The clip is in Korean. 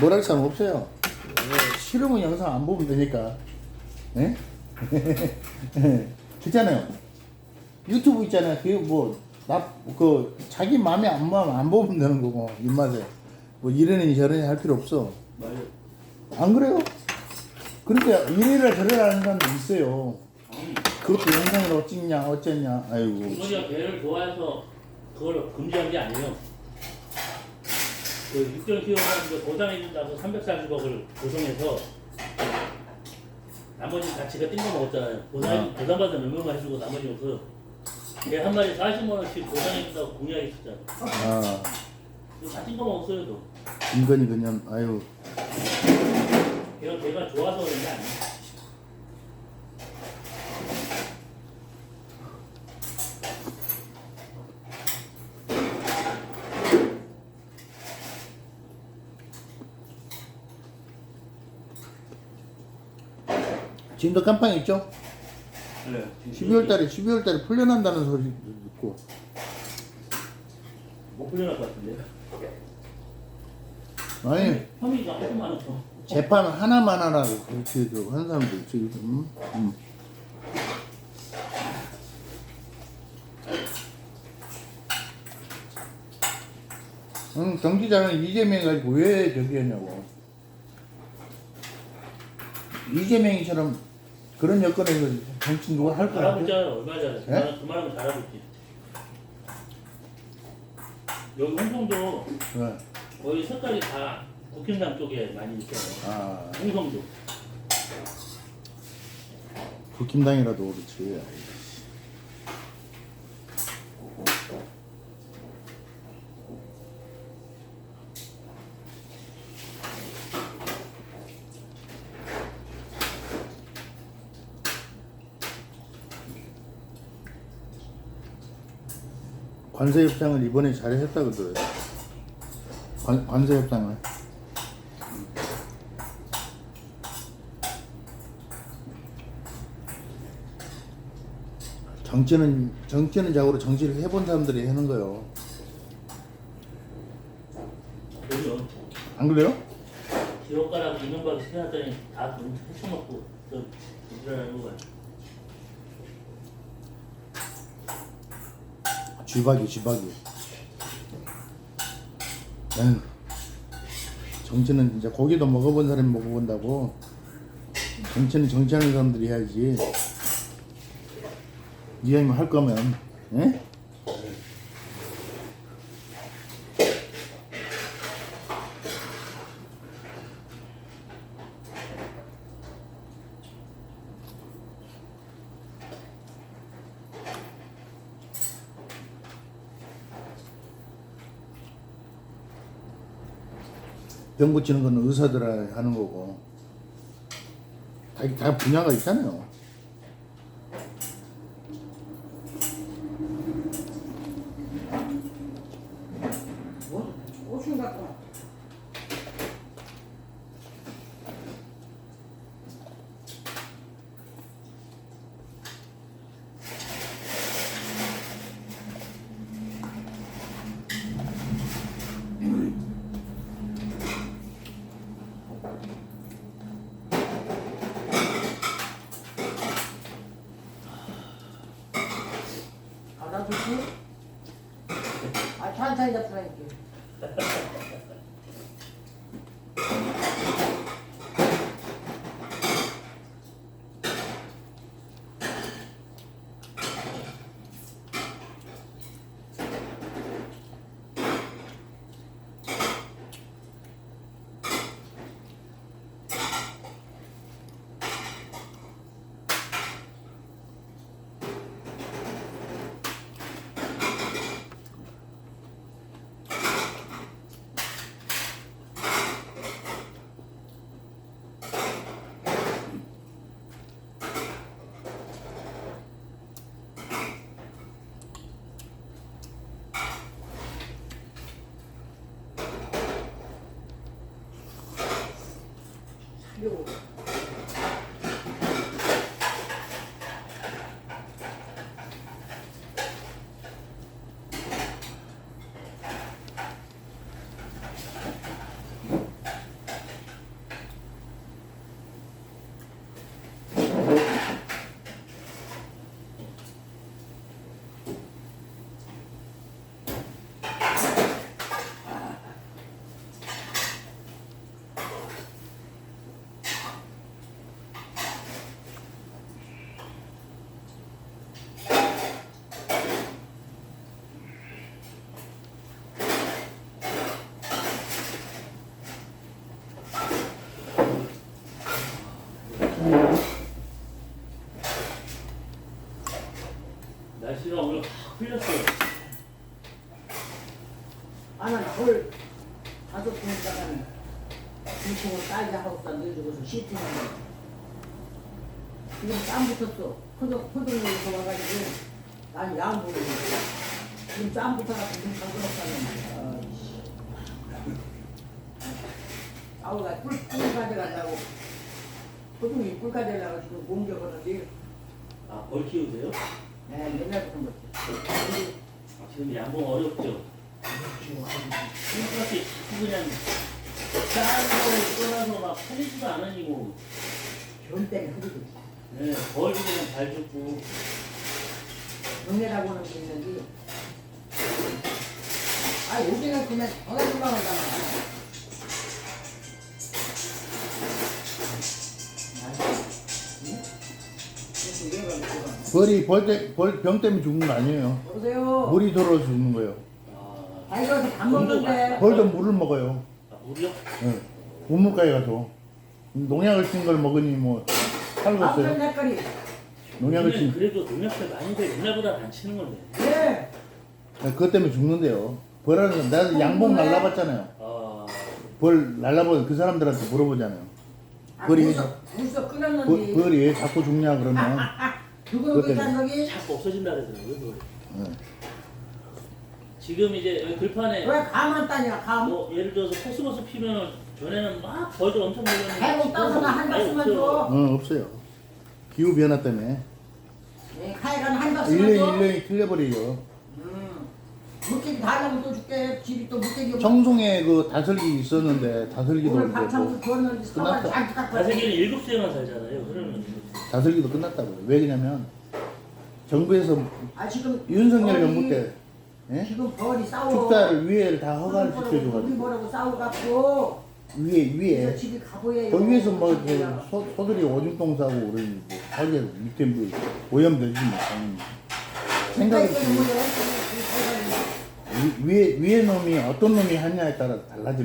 뭘할 사람 없어요. 예, 싫으면 영상 안 보면 되니까. 예? 그잖아요. 유튜브 있잖아요. 그게 뭐, 나, 그, 자기 마음에 안, 마음 안 보면 되는 거고, 입맛에. 뭐, 이러니 저러니 할 필요 없어. 맞아요. 안 그래요? 그러니까 이래라 저래라 하는 사람도 있어요. 그것도 영상으로 찍냐, 어쩌냐, 아이고. 부모님가 개를 좋아해서 그걸 금지한 게 아니에요. 그 육전 키워가지고 보상해준다고 340억을 보상해서 나머지 가치가 띵거 먹었잖아요. 보상, 아. 보상받은 몇명만 해주고 나머지 없어. 개한 마리 40만원씩 보상해준다고 공약했었잖아. 아, 이거 다 띵거 먹었어요, 또. 인건이 그냥, 아유. 걔가 개가 좋아서 그런 게 아니야. 지금도 깜빵 있죠? 네. 12월 달에, 12월 달에 풀려난다는 소리도 듣고. 못 풀려날 것 같은데. 아니, 혐의가 엄청 많았어. 재판 하나만 하라고 그렇게 그 하는 사람도 있지. 음? 음. 응, 경기자는 이재명 가지고 왜 저기 했냐고. 이재명이처럼 그런 여건에서 정치 누가 할 거야? 있잖아. 얼마나 잘해. 그 예? 말은- 그 말하면 잘하고 있지. 여기 홍성도 네. 거의 색깔이 다 국힘당 쪽에 많이 있어요. 아, 홍성도. 국힘당이라도 그렇지. 관세 협상을 이번에 잘 했다 그러더라고요. 관, 관세 협상을. 정치는 정치는 자고로 정치를 해본 사람들이 하는 거요. 그죠. 안 그래요? 지역가라고 이명박이 세놨더니 다 헤쳐먹고 저 일어나는 거야. 쥐박이 쥐박이. 나는 정치는 진짜 고기도 먹어본 사람이 먹어본다고. 정치는 정치하는 사람들이 해야지. 이왕이면 할 거면, 예? 병 고치는 건 의사들이 하는 거고. 다, 다 분야가 있잖아요. kind of 살려 분 있다가는 중풍을 딸기 하우스다 넣어주고서 시팅하고 지금 땀 붙었어. 포동, 포동에서 와가지고 난 양보를 했어. 지금 땀 붙어가지고 좀 잠들었다는 말이야. 아우가 꿀, 꿀 가져간다고. 포동이 꿀 가져가려고 지금 옮겨버렸지. 아, 벌 키우세요? 네, 옛날부터 못해. 아, 지금 양봉 어렵죠? 똑같이 그냥 짠 거를 떠나서 막 팔리지도 않으니 뭐전 때문에 흐리고 네, 벌도 그냥 잘 죽고 동네라고 하는 게 있는데 아 여기는 그냥 전화 금방 하잖아 벌이 벌, 때, 벌, 병 때문에 죽는 거 아니에요. 여보세요 물이 들어서 죽는 거예요. 아, 아 이거 밥 먹는데 벌도 물을 먹어요. 아 물이요? 예. 우물가에 가서. 농약을 친걸 먹으니 뭐 살겠어요. 색깔이 농약을 요즘엔 친, 그래도 농약들 많이 돼 옛날보다 안 치는 건데 네 예, 그것 때문에 죽는데요. 벌하는 건 나도 양봉 날라봤잖아요. 아, 벌 날라본 그 사람들한테 물어보잖아요. 아, 벌이- 벌써 벌써 벌, 벌이 왜 자꾸 죽냐 그러면 누구는 그것 때문에. 거기 자꾸 없어진다 그러더라고요 그걸. 예. 지금 이제 들판에 왜 가만 따냐 감 뭐 예를 들어서 코스모스 피면 전에는 막 벌들 엄청 몰렸는데 배고 따서나 한 박스만. 줘 어, 없어요. 기후 변화 때문에 네, 하여간 한 박스만 줘 일년이 틀려버리죠. 음. 물개기 다 하려면 또 줄게 집이 또 물개기 청송에 그 다슬기 있었는데 다슬기도 오늘 뭐 구웠는데 서가 끝났어. 잘 다슬기는 일곱 수에만 살잖아요 수. 다슬기도 끝났다고요. 왜 그러냐면 정부에서 아 지금 윤석열 정부 때 예? 지금 벌이 싸워. 축사를 위에를 다 허가를 우리 시켜줘가지고. 뭐라고 싸워 갖고. 위에 위에. 집이 가보예요. 그 위에서 뭐그 소, 소들이 오줌똥 싸고 그러니 뭐 하게 밑에 뭐 오염되지 뭐 당연히 생각이 위- 위에 위에 놈이 어떤 놈이 하냐에 따라 달라지는.